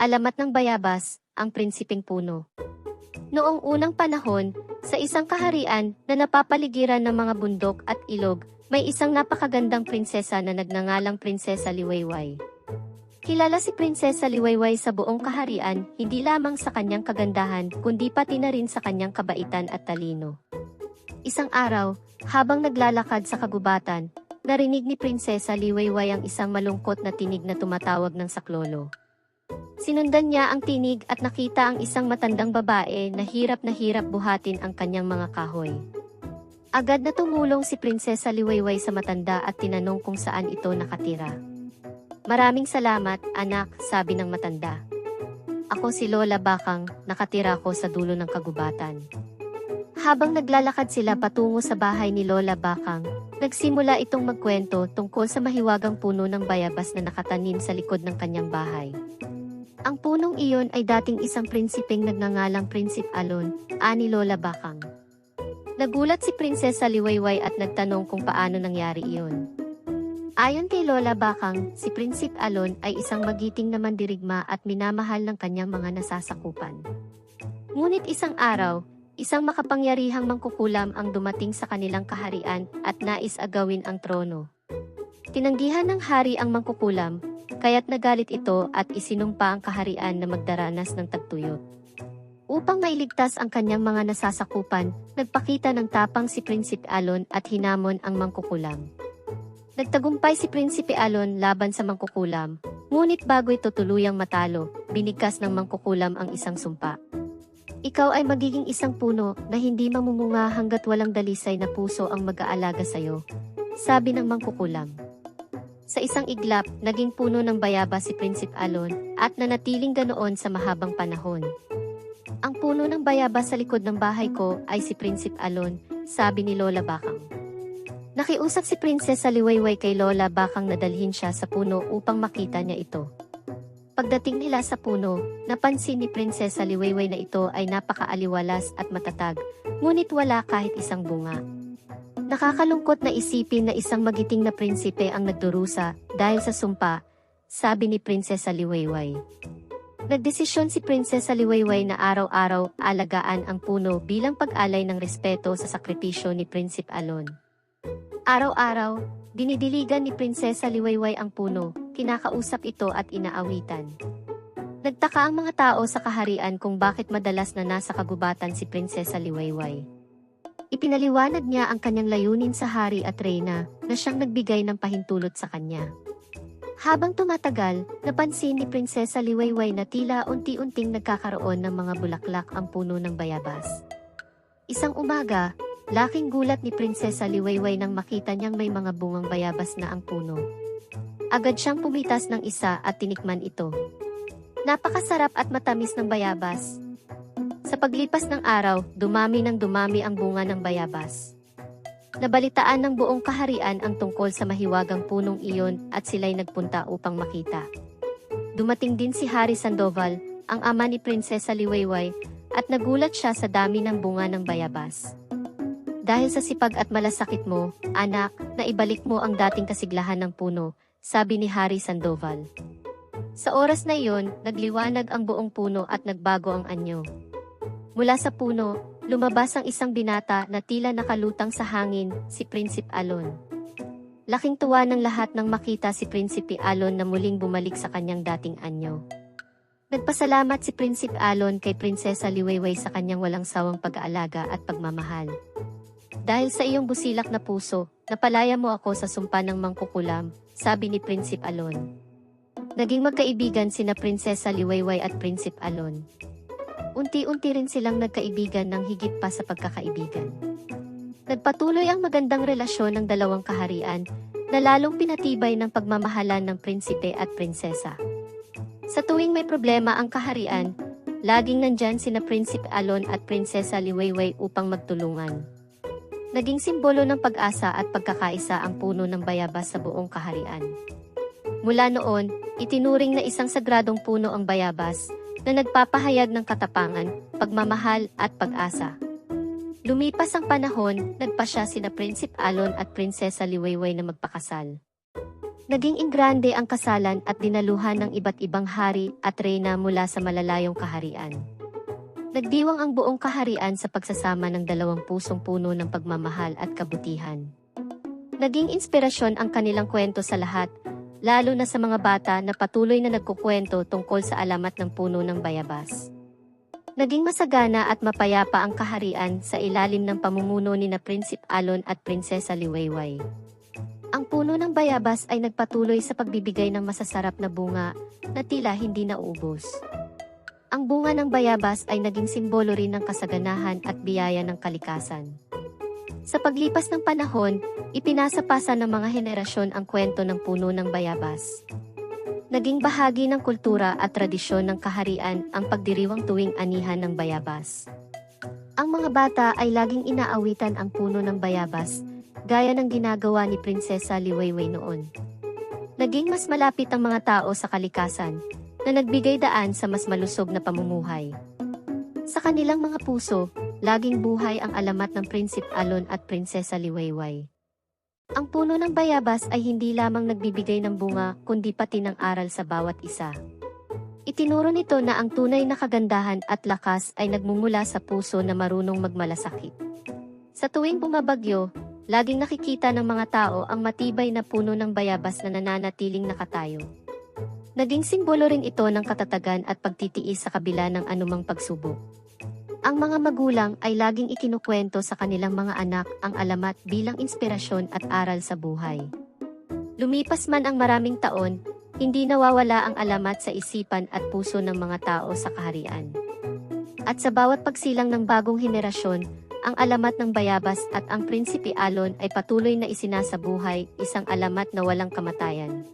Alamat ng bayabas, ang prinsipeng puno. Noong unang panahon, sa isang kaharian na napapaligiran ng mga bundok at ilog, may isang napakagandang prinsesa na nagngangalang Prinsesa Liwayway. Kilala si Prinsesa Liwayway sa buong kaharian, hindi lamang sa kanyang kagandahan, kundi pati na rin sa kanyang kabaitan at talino. Isang araw, habang naglalakad sa kagubatan, narinig ni Prinsesa Liwayway ang isang malungkot na tinig na tumatawag ng saklolo. Sinundan niya ang tinig at nakita ang isang matandang babae na hirap na hirap buhatin ang kanyang mga kahoy. Agad na tumulong si Prinsesa Liwayway sa matanda at tinanong kung saan ito nakatira. Maraming salamat, anak, sabi ng matanda. Ako si Lola Bakang, nakatira ko sa dulo ng kagubatan. Habang naglalakad sila patungo sa bahay ni Lola Bakang, nagsimula itong magkwento tungkol sa mahiwagang puno ng bayabas na nakatanim sa likod ng kanyang bahay. Ang punong iyon ay dating isang prinsipeng nagngangalang Prinsip Alon, ani Lola Bakang. Nagulat si Prinsesa Liwayway at nagtanong kung paano nangyari iyon. Ayon kay Lola Bakang, si Prinsip Alon ay isang magiting na mandirigma at minamahal ng kanyang mga nasasakupan. Ngunit isang araw, isang makapangyarihang mangkukulam ang dumating sa kanilang kaharian at nais agawin ang trono. Tinanggihan ng hari ang mangkukulam, kaya't nagalit ito at isinumpa ang kaharian na magdaranas ng tagtuyot. Upang mailigtas ang kanyang mga nasasakupan, nagpakita ng tapang si Prinsip Alon at hinamon ang mangkukulam. Nagtagumpay si Prinsipe Alon laban sa mangkukulam, ngunit bago ito tuluyang matalo, binigkas ng mangkukulam ang isang sumpa. Ikaw ay magiging isang puno na hindi mamumunga hanggat walang dalisay na puso ang mag-aalaga sa'yo, sabi ng mangkukulam. Sa isang iglap, naging puno ng bayaba si Prinsip Alon at nanatiling ganoon sa mahabang panahon. Ang puno ng bayaba sa likod ng bahay ko ay si Prinsip Alon, sabi ni Lola Bakang. Nakiusap si Prinsesa Liwayway kay Lola Bakang nadalhin siya sa puno upang makita niya ito. Pagdating nila sa puno, napansin ni Prinsesa Liwayway na ito ay napakaaliwalas at matatag, ngunit wala kahit isang bunga. Nakakalungkot na isipin na isang magiting na prinsipe ang nagdurusa dahil sa sumpa, sabi ni Prinsesa Liwayway. Nagdesisyon si Prinsesa Liwayway na araw-araw alagaan ang puno bilang pag-alay ng respeto sa sakripisyo ni Prinsip Alon. Araw-araw, dinidiligan ni Prinsesa Liwayway ang puno, kinakausap ito at inaawitan. Nagtaka ang mga tao sa kaharian kung bakit madalas na nasa kagubatan si Prinsesa Liwayway. Ipinaliwanag niya ang kanyang layunin sa hari at reyna na siyang nagbigay ng pahintulot sa kanya. Habang tumatagal, napansin ni Prinsesa Liwayway na tila unti-unting nagkakaroon ng mga bulaklak ang puno ng bayabas. Isang umaga, laking gulat ni Prinsesa Liwayway nang makita niyang may mga bungang bayabas na ang puno. Agad siyang pumitas ng isa at tinikman ito. Napakasarap at matamis ng bayabas. Sa paglipas ng araw, dumami ng dumami ang bunga ng bayabas. Nabalitaan ng buong kaharian ang tungkol sa mahiwagang punong iyon at sila'y nagpunta upang makita. Dumating din si Hari Sandoval, ang ama ni Prinsesa Liwayway, at nagulat siya sa dami ng bunga ng bayabas. Dahil sa sipag at malasakit mo, anak, na ibalik mo ang dating kasiglahan ng puno, sabi ni Hari Sandoval. Sa oras na iyon, nagliwanag ang buong puno at nagbago ang anyo. Mula sa puno, lumabas ang isang binata na tila nakalutang sa hangin, si Prinsip Alon. Laking tuwa ng lahat nang makita si Prinsipe Alon na muling bumalik sa kanyang dating anyo. Nagpasalamat si Prinsip Alon kay Prinsesa Liwayway sa kanyang walang sawang pag-aalaga at pagmamahal. Dahil sa iyong busilak na puso, napalaya mo ako sa sumpa ng mangkukulam, sabi ni Prinsip Alon. Naging magkaibigan sina Prinsesa Liwayway at Prinsip Alon. Unti-unti rin silang nagkaibigan ng higit pa sa pagkakaibigan. Nagpatuloy ang magandang relasyon ng dalawang kaharian na lalong pinatibay ng pagmamahalan ng prinsipe at prinsesa. Sa tuwing may problema ang kaharian, laging nandyan sina Prinsip Alon at Prinsesa Liwayway upang magtulungan. Naging simbolo ng pag-asa at pagkakaisa ang puno ng bayabas sa buong kaharian. Mula noon, itinuring na isang sagradong puno ang bayabas na nagpapahayag ng katapangan, pagmamahal at pag-asa. Lumipas ang panahon, nagpasya sina Prinsip Alon at Prinsesa Liwayway na magpakasal. Naging ingrande ang kasalan at dinaluhan ng iba't ibang hari at reyna mula sa malalayong kaharian. Nagdiwang ang buong kaharian sa pagsasama ng dalawang pusong puno ng pagmamahal at kabutihan. Naging inspirasyon ang kanilang kwento sa lahat, lalo na sa mga bata na patuloy na nagkukwento tungkol sa alamat ng puno ng bayabas. Naging masagana at mapayapa ang kaharian sa ilalim ng pamumuno ni na Prinsip Alon at Prinsesa Liwayway. Ang puno ng bayabas ay nagpatuloy sa pagbibigay ng masasarap na bunga na tila hindi naubos. Ang bunga ng bayabas ay naging simbolo rin ng kasaganahan at biyaya ng kalikasan. Sa paglipas ng panahon, ipinasapasa ng mga henerasyon ang kwento ng puno ng bayabas. Naging bahagi ng kultura at tradisyon ng kaharian ang pagdiriwang tuwing anihan ng bayabas. Ang mga bata ay laging inaawitan ang puno ng bayabas, gaya ng ginagawa ni Prinsesa Liwayway noon. Naging mas malapit ang mga tao sa kalikasan, na nagbigay daan sa mas malusog na pamumuhay. Sa kanilang mga puso, laging buhay ang alamat ng Prinsip Alon at Prinsesa Liwayway. Ang puno ng bayabas ay hindi lamang nagbibigay ng bunga, kundi pati ng aral sa bawat isa. Itinuro nito na ang tunay na kagandahan at lakas ay nagmumula sa puso na marunong magmalasakit. Sa tuwing bumabagyo, laging nakikita ng mga tao ang matibay na puno ng bayabas na nananatiling nakatayo. Naging simbolo rin ito ng katatagan at pagtitiis sa kabila ng anumang pagsubok. Ang mga magulang ay laging ikinukwento sa kanilang mga anak ang alamat bilang inspirasyon at aral sa buhay. Lumipas man ang maraming taon, hindi nawawala ang alamat sa isipan at puso ng mga tao sa kaharian. At sa bawat pagsilang ng bagong henerasyon, ang alamat ng bayabas at ang prinsipi alon ay patuloy na isinasabuhay, isang alamat na walang kamatayan.